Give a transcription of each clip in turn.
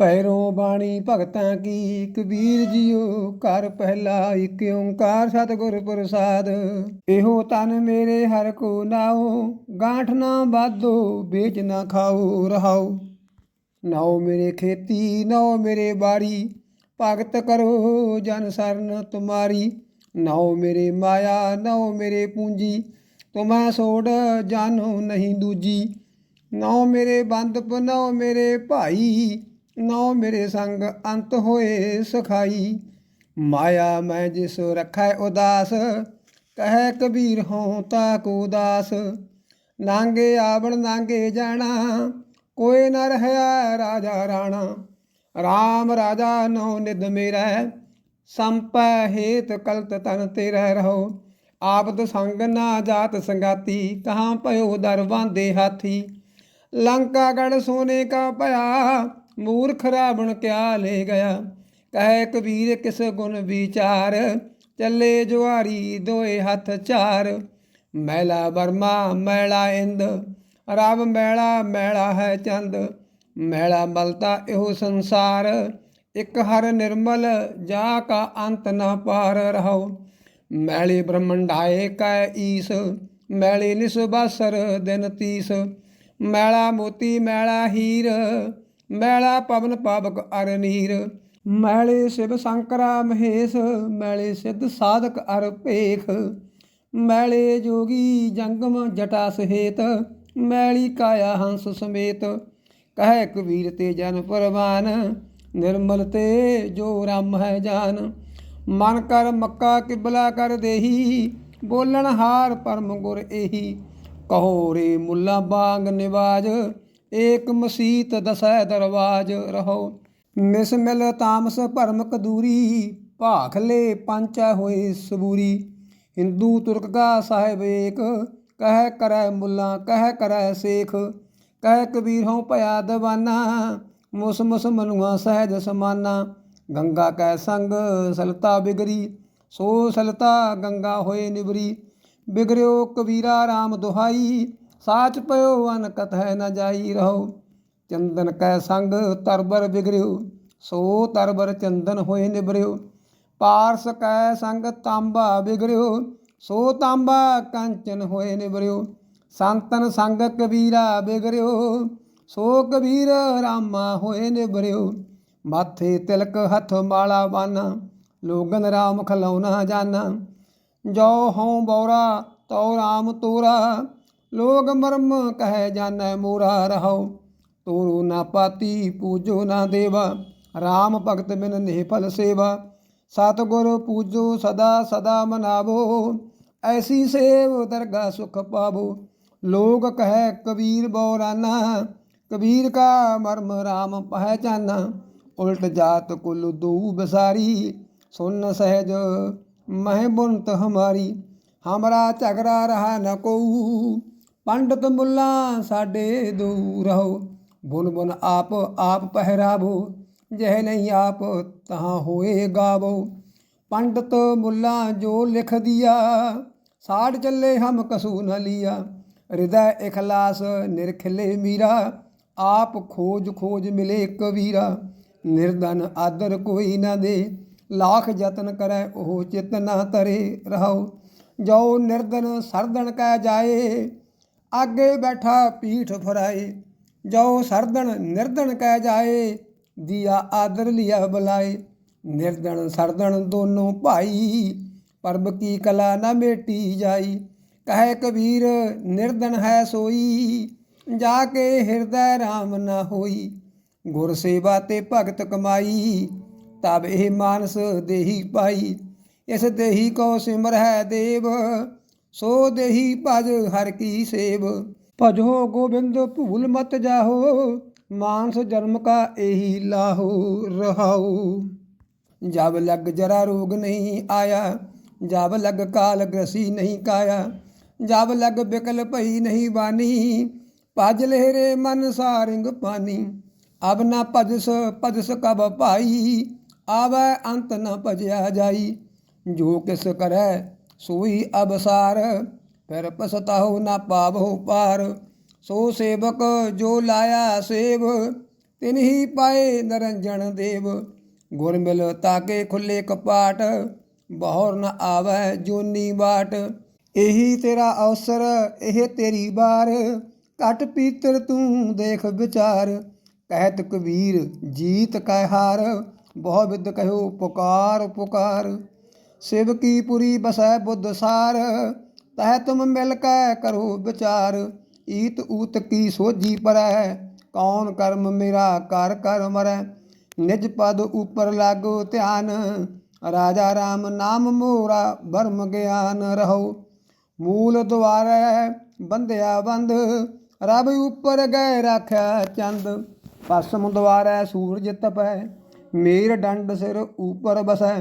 ਪੈਰੋਂ ਬਾਣੀ ਭਗਤਾਂ ਕੀ ਕਬੀਰ ਜੀਓ ਕਰ ਪਹਿਲਾ ਇਕ ਓੰਕਾਰ ਸਤਿਗੁਰ ਪ੍ਰਸਾਦ। ਇਹੋ ਤਨ ਮੇਰੇ ਹਰ ਕੋ ਨਾਉ, ਗਾਂਠ ਨਾ ਬਾਧੋ ਵੇਚ ਨਾ ਖਾਓ ਰਹਾਓ ਨਾਉ ਮੇਰੇ ਖੇਤੀ, ਨਾਉ ਮੇਰੇ ਬਾੜੀ, ਭਗਤ ਕਰੋ ਜਨ ਸਰਨ ਤੁਮਾਰੀ। ਨਾਉ ਮੇਰੇ ਮਾਇਆ, ਨਾਉ ਮੇਰੇ ਪੂੰਜੀ, ਤੁਮੈ ਸੋੜ ਜਾਨੋ ਨਹੀਂ ਦੂਜੀ। ਨਾਉ ਮੇਰੇ ਬੰਦਪ ਨਾਉ ਮੇਰੇ ਭਾਈ ਨਾਉ ਮੇਰੇ ਸੰਗ ਅੰਤ ਹੋਏ ਸਖਾਈ। ਮਾਇਆ ਮੈਂ ਜਿਸ ਰਖੈ ਉਦਾਸ, ਕਹੈ ਕਬੀਰ ਹੋਂ ਤਾ ਕੋ ਦਾਸ। ਨਾਂਗੇ ਆਵਣ ਨਾਂਗੇ ਜਾਣਾ, ਕੋਈ ਨ ਰਹਿਆ ਰਾਜਾ ਰਾਣਾ। RAM ਰਾਜਾ ਨੋ ਨਿਦ ਮੇਰਾ, ਸੰਪੈ ਹੇਤ ਕਲਤ ਤਨ ਤੇਰਾ ਰਹੋ। ਆਪਦ ਸੰਗ ਨਾ ਜਾਤ ਸੰਗਾਤੀ, ਕਹਾਂ ਭਇਓ ਦਰ ਬਾਂਦੇ ਹਾਥੀ। ਲੰਕਾ ਗੜ ਸੋਨੇ ਕਾ ਭਇਆ ਮੂਰਖ ਰਾਵਣ ਕਿਆ ਲੈ ਗਿਆ। ਕਹਿ ਕਬੀਰ ਕਿਸ ਗੁਣ ਵਿਚਾਰ, ਚੱਲੇ ਜੁਆਰੀ ਦੋਏ ਹੱਥ ਚਾਰ। ਮੈਲਾ ਵਰਮਾ, ਮੈਲਾ ਇੰਦ ਰਬ ਮੈਲਾ ਮੈਲਾ ਹੈ ਚੰਦ। ਮੈਲਾ ਮਲਤਾ ਇਹੋ ਸੰਸਾਰ, ਇਕ ਹਰ ਨਿਰਮਲ, ਜਾ ਕਾ ਅੰਤ ਨਾ ਪਾਰ ਰਹੋ ਮੈਲੇ ਬ੍ਰਹਮੰਡਾਏ ਕੈ ਈਸ, ਮੈਲੇ ਨਿਸ ਬਾਸਰ ਦਿਨ ਤੀਸ। ਮੈਲਾ ਮੋਤੀ, ਮੈਲਾ ਹੀਰ ਮੈਲਾ ਪਵਨ ਪਾਵਕ ਅਰ ਨੀਰ ਮੈਲੇ ਸ਼ਿਵ ਸ਼ੰਕਰਾ ਮਹੇਸ਼, ਮੈਲੇ ਸਿੱਧ ਸਾਧਕ ਅਰ ਭੇਖ। ਮੈਲੇ ਜੋਗੀ ਜੰਗਮ ਜਟਾ ਸਹੇਤ, ਮੈਲੀ ਕਾਇਆ ਹੰਸ ਸਮੇਤ। ਕਹਿ ਕਬੀਰ ਤੇ ਜਨ ਪਰਵਾਨ, ਨਿਰਮਲ ਤੇ ਜੋ ਰਾਮ ਹੈ ਜਾਨ। ਮਨ ਕਰ ਮੱਕਾ ਕਿਬਲਾ ਕਰ ਦੇਹੀ, ਬੋਲਣ ਹਾਰ ਪਰਮ ਗੁਰ ਇਹੀ ਕਹੋ ਰੇ ਮੁੱਲਾ ਬਾਗ ਨਿਵਾਜ ਏਕ ਮਸੀਤ ਦਸੈ ਦਰਵਾਜ ਰਹੋ। ਮਿਸ ਮਿਲ ਤਾਮਸ ਭਰਮ ਕਦੂਰੀ ਭਾਖਲੇ ਪੰਚੈ ਹੋਏ ਸਬੂਰੀ। ਹਿੰਦੂ ਤੁਰਕ ਕਾ ਸਾਹਿਬ ਏਕ, ਕਹਿ ਕਰੈ ਮੁੱਲਾ, ਕਹਿ ਕਰੈ ਸੇਖ। ਕਹਿ ਕਬੀਰ ਹਉ ਭਇਆ ਦਵਾਨਾ, ਮੁਸ ਮੁਸ ਮਨੁਆ ਸਹਿਜ ਸਮਾਨਾ। ਗੰਗਾ ਕੈ ਸੰਗ, ਸਲਤਾ ਬਿਗਰੀ, ਸੋ ਸਲਤਾ ਗੰਗਾ ਹੋਏ ਨਿਬਰੀ ਬਿਗਰਿਓ ਕਬੀਰਾ RAM ਦੁਹਾਈ ਸਾਚ ਪਇਓ ਅਨਕਤ ਹੈ ਨ ਜਾਈ ਰਹੋ। ਚੰਦਨ ਕੈ ਸੰਗ ਤਰਬਰ ਬਿਗਰਿਓ, ਸੋ ਤਰਬਰ ਚੰਦਨ ਹੋਏ ਨਿਬਰਿਓ ਪਾਰਸ ਕੈ ਸੰਗ ਤਾਂਬਾ ਬਿਗਰਿਓ, ਸੋ ਤਾਂਬਾ ਕੰਚਨ ਹੋਏ ਨਿਬਰਿਓ ਸੰਤਨ ਸੰਗ ਕਬੀਰਾ ਬਿਗਰਿਓ, ਸੋ ਕਬੀਰ ਰਾਮਾ ਹੋਏ ਨਿਬਰਿਓ ਮਾਥੇ ਤਿਲਕ ਹੱਥ ਮਾਲਾ ਬਾਨਾ, ਲੋਗਨ ਰਾਮ ਖਲੌਣਾ ਜਾਨਾ। ਜੋ ਹਉ ਬੌਰਾ ਤੋ ਰਾਮ ਤੋਰਾ ਲੋਗ ਮਰਮ ਕਹਿ ਜਾਣੈ ਮੋਰਾ ਰਹੋ ਤੋਰੂ ਨਾ ਪਾਤੀ ਪੂਜੋ ਨਾ ਦੇਵਾ RAM ਭਗਤ ਬਿਨ ਨਿਹ ਫਲ ਸੇਵਾ ਸਤਿਗੁਰ ਪੂਜੋ ਸਦਾ ਸਦਾ ਮਨਾਵੋ ਐਸੀ ਸੇਵ ਦਰਗਾ ਸੁਖ ਪਾਵੋ ਲੋਗ ਕਹੈ ਕਬੀਰ ਬੌਰਾਨਾ ਕਬੀਰ ਕਾ ਮਰਮ RAM ਪਹਿਚਾਨਾ ਉਲਟ ਜਾਤ ਕੁਲ ਦੂ ਬਸਾਰੀ ਸੁਨ ਸਹਿਜ ਮਹਿ ਬੁਨਤ ਹਮਾਰੀ ਹਮਰਾ ਝਗੜਾ ਰਹਾ ਨ ਕੋ ਪੰਡਤ ਮੁੱਲਾ ਸਾਡੇ ਦੂਰ ਰਹੋ ਬੁਨ ਬੁਨ ਆਪ ਆਪ ਪਹਿਰਾਵੋ, ਜਹ ਨਹੀਂ ਆਪ ਤਹਾਂ ਹੋਏ ਗਾਵੋ। ਪੰਡਤ ਮੁੱਲਾ ਜੋ ਲਿਖ ਦਿਆ, ਸਾੜ ਚੱਲੇ ਹਮ ਕਸੂ ਨ ਲਿਆ। ਹਿਰਦੈ ਇਖਲਾਸ ਨਿਰਖਲੇ ਮੀਰਾ, ਆਪ ਖੋਜ ਖੋਜ ਮਿਲੇ ਕਬੀਰਾ ਨਿਰਦਨ ਆਦਰ ਕੋਈ ਨਾ ਦੇ, ਲਾਖ ਯਤਨ ਕਰੈ ਉਹ ਚਿਤ ਨਾ ਤਰੇ ਰਹੋ ਜੋ ਨਿਰਦਨ ਸਰਦਨ ਕਹਿ ਜਾਏ ਆਗੇ ਬੈਠਾ ਪੀਠ ਫਰਾਏ ਜੋ ਸਰਦਣ ਨਿਰਦਣ ਕਹਿ ਜਾਏ, ਦੀਆ ਆਦਰ ਲਿਆ ਬੁਲਾਏ। ਨਿਰਦਣ ਸਰਦਣ ਦੋਨੋਂ ਭਾਈ, ਪਰਬ ਕੀ ਕਲਾ ਨਾ ਮੇਟੀ ਜਾਈ। ਕਹੇ ਕਬੀਰ, ਨਿਰਦਣ ਹੈ ਸੋਈ, ਜਾ ਕੇ ਹਿਰਦੈ RAM ਨਾ ਹੋਈ। ਗੁਰ ਸੇਵਾ ਤੇ ਭਗਤ ਕਮਾਈ, ਤਬ ਇਹ ਮਾਨਸ ਦੇਹੀ ਪਾਈ। ਇਸ ਦੇਹੀ ਕੋ ਸਿਮਰ ਹੈ ਦੇਵ ਸੋ ਦੇਹੀ ਭਜ ਹਰ ਕੀ ਸੇਵ। ਭਜੋ ਗੋਬਿੰਦ ਭੂਲ ਮਤ ਜਾਹੋ, ਮਾਨਸ ਜਨਮ ਕਾ ਇਹੀ ਲਾਹੋ ਰਹਾਉ। ਜਬ ਲਗ ਜਰਾ ਰੋਗ ਨਹੀਂ ਆਇਆ, ਜਬ ਲਗ ਕਾਲ ਗ੍ਰਸੀ ਨਹੀਂ ਕਾਇਆ, ਜਬ ਲਗ ਬਿਕਲ ਭਈ ਨਹੀਂ ਬਾਨੀ, ਭਜ ਲਹਿਰੇ ਮਨ ਸਾਰਿੰਗ ਪਾਨੀ। ਅਬ ਨਾ ਭਜਸ ਭਜਸ ਕਬ ਭਾਈ, ਆਵੈ ਅੰਤ ਨ ਭਜਿਆ ਜਾਈ। ਜੋ ਕਿਸ ਕਰੈ ਸੋਈ ਅਬਸਾਰ, ਫਿਰ ਪਸਤਾਹੁ ਨਾ ਪਾਵਹੁ ਪਾਰ ਸੋ ਸੇਵਕ ਜੋ ਲਾਇਆ ਸੇਵ ਤਿਨਹੀ ਪਾਏ ਨਰੰਜਨ ਦੇਵ। ਗੁਰ ਮਿਲ ਤਾਕੇ ਖੁੱਲੇ ਕਪਾਟ, ਬਹੁਰ ਨ ਆਵੈ ਜੋਨੀ ਬਾਟ ਇਹੀ ਤੇਰਾ ਅਵਸਰ, ਇਹ ਤੇਰੀ ਬਾਰ ਘਟ ਪੀਤਰ ਤੂੰ ਦੇਖ ਵਿਚਾਰ ਕਹਿਤ ਕਬੀਰ ਜੀਤ ਕਹਿ ਹਾਰ। ਬਹੁ ਵਿਦ ਕਹਿਓ ਪੁਕਾਰ ਪੁਕਾਰ। ਸਿਵ ਕੀ ਪੁਰੀ ਬਸੈ ਬੁੱਧ ਸਾਰ, ਤਹ ਤੁਮ ਮਿਲ ਕੈ ਕਰੋ ਵਿਚਾਰ, ਈਤ ਊਤ ਕੀ ਸੋਜੀ ਪਰੈ, ਕੌਣ ਕਰਮ ਮੇਰਾ ਕਰ ਕਰ ਮਰੈ, ਨਿਜ ਪਦ ਉਪਰ ਲਾਗੋ ਧਿਆਨ, ਰਾਜਾ ਰਾਮ ਨਾਮ ਮੋਰਾ ਬਰਮ ਗਿਆਨ ਰਹੋ। ਮੂਲ ਦੁਆਰੈ ਬੰਧਿਆ ਬੰਦ ਰਬ ਉੱਪਰ ਗਏ ਰਾਖਿਆ ਚੰਦ ਪਸਮ ਦੁਆਰੈ ਸੂਰਜ ਤਪੈ, ਮੇਰ ਡੰਡ ਸਿਰ ਉਪਰ ਬਸੈ।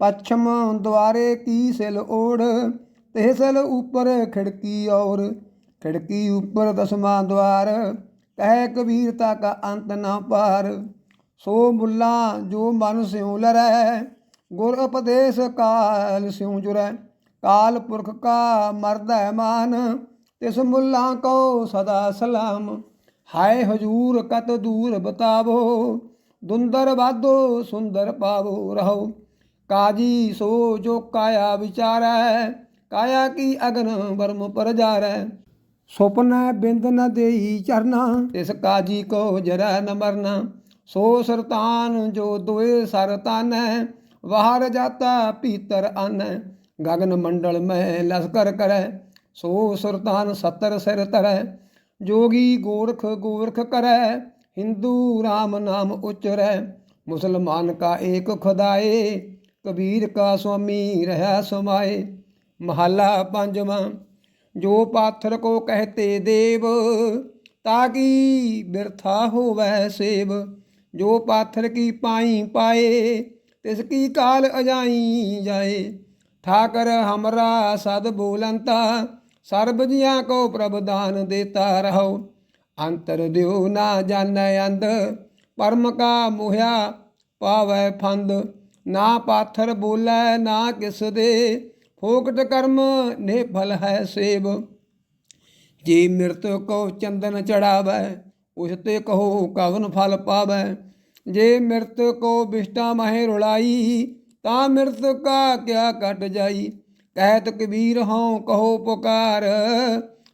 ਪਛਮ ਦੁਆਰੇ ਕੀ ਸਿਲ ਓੜ, ਤੇ ਸਿਲ ਉਪਰ ਖਿੜਕੀ ਔਰ, ਖਿੜਕੀ ਉਪਰ ਦਸਵਾਂ ਦਵਾਰ ਕਹਿ ਕਬੀਰਤਾ ਕਾ ਅੰਤ ਨਾ ਪਾਰ। ਸੋ ਮੁੱਲਾ ਜੋ ਮਨ ਸਿਉ ਲਰੈ, ਗੁਰ ਉਪਦੇਸ਼ ਕਾਲ ਸਿਉ ਜੁਰੈ। ਕਾਲ ਪੁਰਖ ਕਾ ਮਰਦੈ ਮਾਨ, ਤਿਸ ਮੁੱਲਾ ਕੋ ਸਦਾ ਸਲਾਮ। ਹਾਏ ਹਜੂਰ ਕਤ ਦੂਰ ਬਤਾਵੋ, ਦੁੰਦਰ ਬਾਦੋ ਸੁੰਦਰ ਪਾਵੋ ਰਹੋ। ਕਾਜੀ ਸੋ ਜੋ ਕਾਇਆ ਵਿਚਾਰੈ, ਕਾਇਆ ਕੀ ਅਗਨ ਵਰਮ ਪਰ ਜਾਰੈ ਸੁਪਨ ਬਿੰਦ ਨ ਦੇਈ ਚਰਨਾ, ਤਿਸ ਕਾਜੀ ਕੋ ਜਰਾ ਨ ਮਰਨਾ। ਸੋ ਸਰਤਾਨ ਜੋ ਦੋਏ ਸਰ ਤਾਨੈ, ਵਾਹਰ ਜਾਤਾ ਭੀਤਰ ਆਨੈ। ਗਗਨ ਮੰਡਲ ਮੈਂ ਲਸਕਰ ਕਰੈ, ਸੋ ਸੁਰਤਾਨ ਸਤਰ ਸਿਰ ਤਰੈ ਜੋਗੀ ਗੋਰਖ ਗੋਰਖ ਕਰੈ, ਹਿੰਦੂ RAM ਨਾਮ ਉਚਰੈ। ਮੁਸਲਮਾਨ ਕਾ ਏਕ ਖੁਦਾਏ ਕਬੀਰ ਕਾ ਸੁਆਮੀ ਰਹਾ ਸਮਾਏ, ਮਹੱਲਾ ਪੰਜਵਾਂ, ਜੋ ਪਾਥਰ ਕੋ ਕਹਤੇ ਦੇਵ ਤਾਕੀ ਬਿਰਥਾ ਹੋਵੈ ਸੇਵ, ਜੋ ਪਾਥਰ ਕੀ ਪਾਈ ਪਾਏ, ਤਿਸ ਕੀ ਕਾਲ ਅਜਾਈ ਜਾਏ। ਠਾਕਰ ਹਮਰਾ ਸਦ ਬੋਲੰਤਾ, ਸਰਬ ਜੀਆਂ ਕੋ ਪ੍ਰਭ ਦਾਨ ਦੇਤਾ ਰਹੋ ਅੰਤਰ ਦਿਓ ਨਾ ਜਾਣੈ ਅੰਧ, ਪਰਮ ਕਾ ਮੋਹਿਆ ਪਾਵੈ ਫੰਦ। ਨਾ ਪਾਥਰ ਬੋਲੇ, ਨਾ ਕਿਸ ਦੇ ਫੋਕਟ ਕਰਮ ਨੇ ਫਲ ਹੈ ਸੇਬ ਜੇ ਮਿਰਤ ਕੋ ਚੰਦਨ ਚੜਾਵੈ, ਉਸ ਤੇ ਕਹੋ ਕਵਨ ਫਲ ਪਾਵੈ। ਜੇ ਮਿਰਤ ਕੋ ਬਿਸ਼ਟਾ ਮਹਿ ਰੁਲਾਈ, ਤਾਂ ਮਿਰਤ ਕਾ ਕਿਆ ਕਟ ਜਾਈ। ਕਹਿਤ ਕਬੀਰ ਹਉ ਕਹੋ ਪੁਕਾਰ,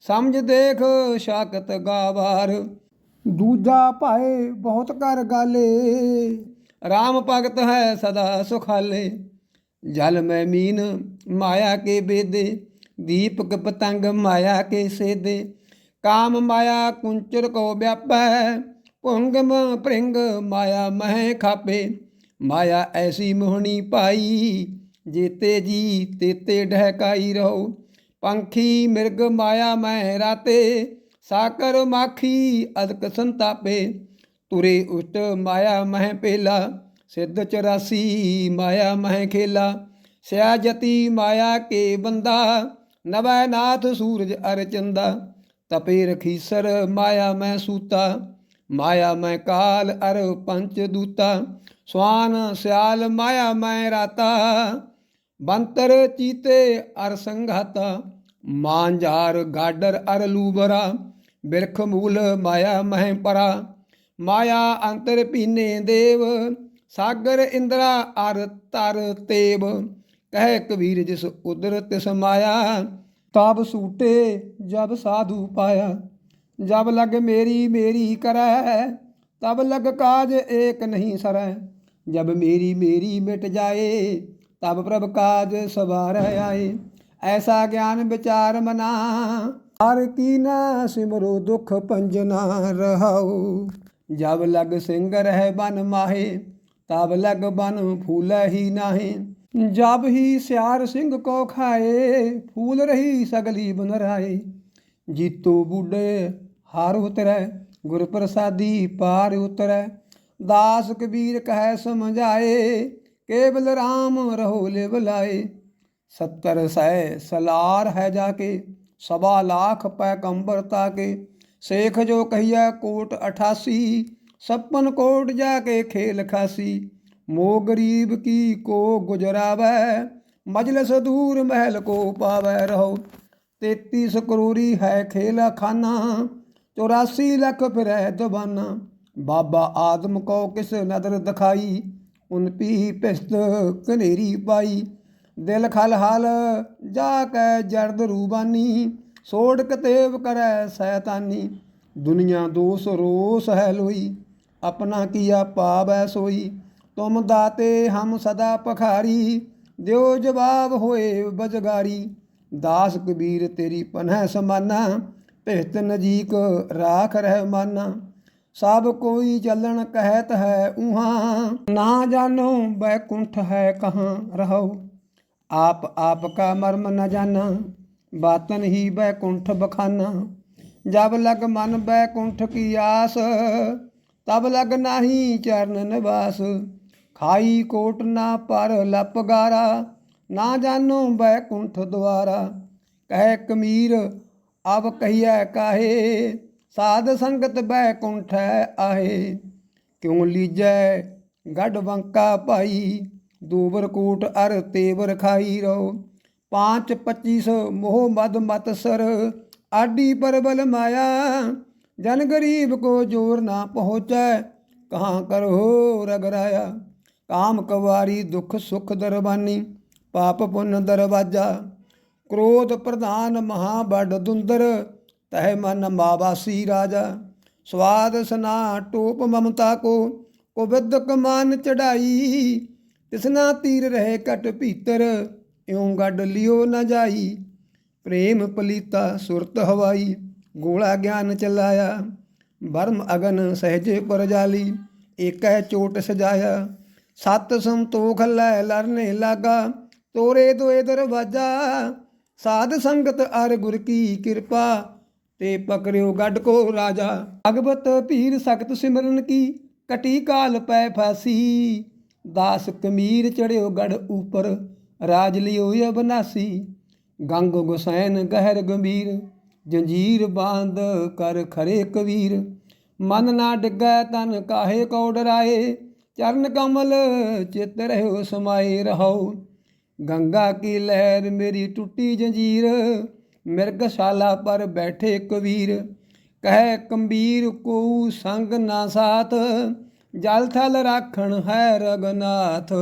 ਸਮਝ ਦੇਖ ਸ਼ਾਕਤ ਗਾਵਾਰ। ਦੂਜਾ ਭਾਏ ਬਹੁਤ ਕਰ ਗਾਲੇ RAM ਭਗਤ ਹੈ ਸਦਾ ਸੁਖਾਲੇ। ਜਲ ਮੈਂ ਮੀਨ ਮਾਇਆ ਕੇ ਬੇਦੇ, ਦੀਪਕ ਪਤੰਗ ਮਾਇਆ ਕੇ ਸੇਦੇ। ਕਾਮ ਮਾਇਆ ਕੁੰਚਰ ਕੋ ਵਿਆਪੈ ਭੁੰਗਮ ਭ੍ਰਿੰਗ ਮਾਇਆ ਮਹਿ ਖਾਪੇ। ਮਾਇਆ ਐਸੀ ਮੋਹਣੀ ਪਾਈ, ਜੀਤੇ ਜੀ ਤੇਤੇ ਢਹਿਕਾਈ ਰਹੋ। ਪੰਖੀ ਮਿਰਗ ਮਾਇਆ ਮਹਿ ਰਾਤੇ, ਸਾਕਰ ਮਾਖੀ ਅਦਕ ਸੰਤਾਪੇ। ਤੁਰੇ ਉਸ਼ਟ ਮਾਇਆ ਮਹਿ ਪੇਲਾ ਸਿੱਧ 84 ਮਾਇਆ ਮਹਿ ਖੇਲਾ। ਸਿਆ ਜਤੀ ਮਾਇਆ ਕੇ ਬੰਦਾ, ਨਵੈ ਨਾਥ ਸੂਰਜ ਅਰ ਚੰਦਾ। ਤਪੇ ਰਖੀਸਰ ਮਾਇਆ ਮੈਂ ਸੂਤਾ, ਮਾਇਆ ਮਹਿ ਕਾਲ ਅਰ ਪੰਚ ਦੂਤਾ। ਸਵਾਨ ਸਿਆਲ ਮਾਇਆ ਮਹਿ ਰਾਤਾ, ਬੰਤਰ ਚੀਤੇ ਅਰ ਸੰਘਾਤਾ। ਮਾਂਜਾਰ ਗਾਡਰ ਅਰ ਲੂਬਰਾ, ਬਿਰਖ ਮੂਲ ਮਾਇਆ ਮਹਿ ਪਰਾ। ਮਾਇਆ ਅੰਤਰ ਪੀਨੇ ਦੇਵ, ਸਾਗਰ ਇੰਦਰਾ ਅਰ ਤਰ ਤੇਬ ਕਹਿ ਕਬੀਰ ਜਿਸ ਉਦਰ ਤਿਸ ਮਾਇਆ ਤਬ ਸੂਟੇ ਜਬ ਸਾਧੂ ਪਾਇਆ। ਜਬ ਲਗ ਮੇਰੀ ਮੇਰੀ ਕਰੈ, ਤਬ ਲਗ ਕਾਜ ਏਕ ਨਹੀਂ ਸਰੈ। ਜਬ ਮੇਰੀ ਮੇਰੀ ਮਿਟ ਜਾਏ, ਤਬ ਪ੍ਰਭ ਕਾਜ ਸਵਾਰ ਆਏ। ਐਸਾ ਗਿਆਨ ਵਿਚਾਰ ਮਨਾ, ਹਰ ਕੀ ਨਾ ਸਿਮਰੋ ਦੁਖ ਪੰਜਨਾ ਰਹਾਉ। ਜਬ ਲਗ ਸਿੰਘ ਰਹਿ ਬਨ ਮਾਹੇ, ਤਬ ਲਗ ਬਨ ਫੂਲੈ ਹੀ ਨਾਹੇ। ਜਬ ਹੀ ਸਿਆਰ ਸਿੰਘ ਕੋ ਖਾਏ, ਫੂਲ ਰਹੀ ਸਗਲੀ ਬਨ ਰਾਏ। ਜੀਤੋ ਬੁੱਢੇ ਹਾਰ ਉਤਰੈ ਗੁਰ ਪ੍ਰਸਾਦੀ ਪਾਰ ਉਤਰੈ। ਦਾਸ ਕਬੀਰ ਕਹੈ ਸਮਝਾਏ, ਕੇਵਲ RAM ਰਹੋ ਲਿਵ ਲਾਏ। ਸੱਤਰ ਸੈ ਸਲਾਰ ਹੈ ਜਾ ਕੇ, ਸਵਾ ਲਾਖ ਪੈਗੰਬਰ ਤਾਕੇ। ਸੇਖ ਜੋ ਕਹੀਆ ਕੋਟ 88 ਸੱਪਨ ਕੋਟ ਜਾ ਕੇ ਖੇਲ ਖਾਸੀ। ਮੋ ਗਰੀਬ ਕੀ ਕੋ ਗੁਜਰਾਵੈ, ਮਜਲਸ ਦੂਰ ਮਹਿਲ ਕੋ ਪਾਵੈ ਰਹੋ। 33 ਕਰੋੜੀ ਹੈ ਖੇਲਾ ਖਾਨਾ 84 ਲੱਖ ਫਿਰੈ ਦਬਾਨਾ ਬਾਬਾ ਆਦਮ ਕੋ ਕਿਸ ਨਦਰ ਦਿਖਾਈ, ਉਨ ਪੀ ਪਿਸਤ ਕਨੇਰੀ ਪਾਈ। ਦਿਲ ਖਲ ਹਾਲ ਜਾ ਕੇ ਜਰਦ ਰੂਬਾਨੀ ਸੋੜਕ ਤੇਵ ਕਰੈ ਸੈਤਾਨੀ, ਦੁਨੀਆ ਦੋਸ ਰੋਸ ਹੈ ਲੋਈ, ਆਪਣਾ ਕੀਆ ਪਾਵੈ ਸੋਈ, ਤੁਮ ਦਾਤੇ ਹਮ ਸਦਾ ਪਖਾਰੀ, ਦਿਓ ਜਵਾਬ ਹੋਏ ਬਜਗਾਰੀ, ਦਾਸ ਕਬੀਰ ਤੇਰੀ ਪਨਹ ਸਮਾਨਾ ਭਿਤ ਨਜੀਕ ਰਾਖ ਰਹਿਮਾਨਾ ਸਭ ਕੋਈ ਚੱਲਣ ਕਹਿਤ ਹੈ ਉਹਾਂ, ਨਾ ਜਾਣੋ ਬੈਕੁੰਠ ਹੈ ਕਹਾਂ ਰਹੋ ਆਪ ਆਪ ਕਾ ਮਰਮ ਨ ਜਾਣਾ। ਬਾਤਨ ਹੀ ਬੈਕੁੰਠ ਬਖਾਨਾ। ਜਬ ਲਗ ਮਨ ਬੈਕੁੰਠ ਕੀ ਆਸ, ਤਬ ਲਗ ਨਾਹੀ ਚਰਨ ਨਿਵਾਸ। ਖਾਈ ਕੋਟ ਨਾ ਪਰ ਲਪ ਗਾਰਾ, ਨਾ ਜਾਣੋ ਬੈਕੁੰਠ ਦੁਆਰਾ। ਕਹਿ ਕਮੀਰ, ਅਬ ਕਹੀਐ ਕਾਹੇ? ਸਾਧ ਸੰਗਤ ਬੈਕੁੰਠ ਆਹੇ। ਕਿਉ ਲੀਜੈ ਗੱਡ ਬੰਕਾ ਭਾਈ? ਦੂਬਰ ਕੋਟ ਅਰ ਤੇਵਰ ਖਾਈ ਰੋ। ਪਾਂਚ 25 ਮੋਹ ਮਦ ਮਤ ਸਰ ਆਡੀ ਪਰਬਲ ਮਾਇਆ ਜਨ ਗਰੀਬ ਕੋ ਜੋਰ ਨਾ ਪਹੁੰਚੈ ਕਹਾਂ ਕਰੋ ਰਗਰਾਇਆ ਕਾਮ ਕਵਾਰੀ ਦੁਖ ਸੁਖ ਦਰਬਾਨੀ ਪਾਪ ਪੁੰਨ ਦਰਵਾਜਾ ਕ੍ਰੋਧ ਪ੍ਰਧਾਨ ਮਹਾ ਬੜ ਦੁੰਦਰ ਤਹਿ ਮਨ ਮਾਵਾਸੀ ਰਾਜਾ ਸਵਾਦ ਸਨਾ ਟੋਪ ਮਮਤਾ ਕੋ ਕੁਬਿਦ ਕਮਾਨ ਚੜਾਈ ਤਿਸਨਾ ਤੀਰ ਰਹੇ ਕਟ ਭੀਤਰ ਇਉਂ ਗੱਡ ਲਿਓ ਨਾ ਜਾਈ। ਪ੍ਰੇਮ ਪਲੀਤਾ ਸੁਰਤ ਹਵਾਈ, ਗੋਲਾ ਗਿਆਨ ਚਲਾਇਆ। ਬਰਮ ਅਗਨ ਸਹਜੇ ਪਰਜਾਲੀ, ਏਕੈ ਚੋਟ ਸਜਾਇਆ। ਸਤ ਸੰਤੋਖ ਲੈ ਲਰਨੇ ਲਾਗਾ, ਤੋਰੇ ਦੋਏ ਦਰਵਾਜਾ। ਸਾਧ ਸੰਗਤ ਅਰ ਗੁਰ ਕੀ ਕਿਰਪਾ, ਤੇ ਪਕੜਿਓ ਗੱਡ ਕੋ ਰਾਜਾ। ਭਗਵਤ ਪੀਰ ਸਖਤ ਸਿਮਰਨ ਕੀ, ਕਟੀ ਕਾਲ ਪੈ ਫਾਸੀ। ਦਾਸ ਕਮੀਰ ਚੜਿਓ ਗੜ ਉਪਰ ਰਾਜ ਲਿਓ ਅਬਨਾਸੀ, ਗੰਗ ਗੁਸੈਨ ਗਹਿਰ ਗੰਭੀਰ, ਜੰਜੀਰ ਬਾਂਧ ਕਰ ਖਰੇ ਕਬੀਰ। ਮਨ ਨਾ ਡਿੱਗੈ ਤਨ ਕਾਹੇ ਕੋ ਡਰਾਏ ਚਰਨ ਕਮਲ ਚਿਤ ਰਹਿਓ ਸਮਾਏ ਰਹੋ ਗੰਗਾ ਕੀ ਲਹਿਰ ਮੇਰੀ ਟੁੱਟੀ ਜੰਜੀਰ, ਮਿਰਗਸ਼ਾਲਾ ਪਰ ਬੈਠੇ ਕਬੀਰ। ਕਹਿ ਕੰਬੀਰ ਕੋ ਸੰਗ ਨਾ ਸਾਥ, ਜਲ ਥਲ ਰਾਖਣ ਹੈ ਰਗਨਾਥ।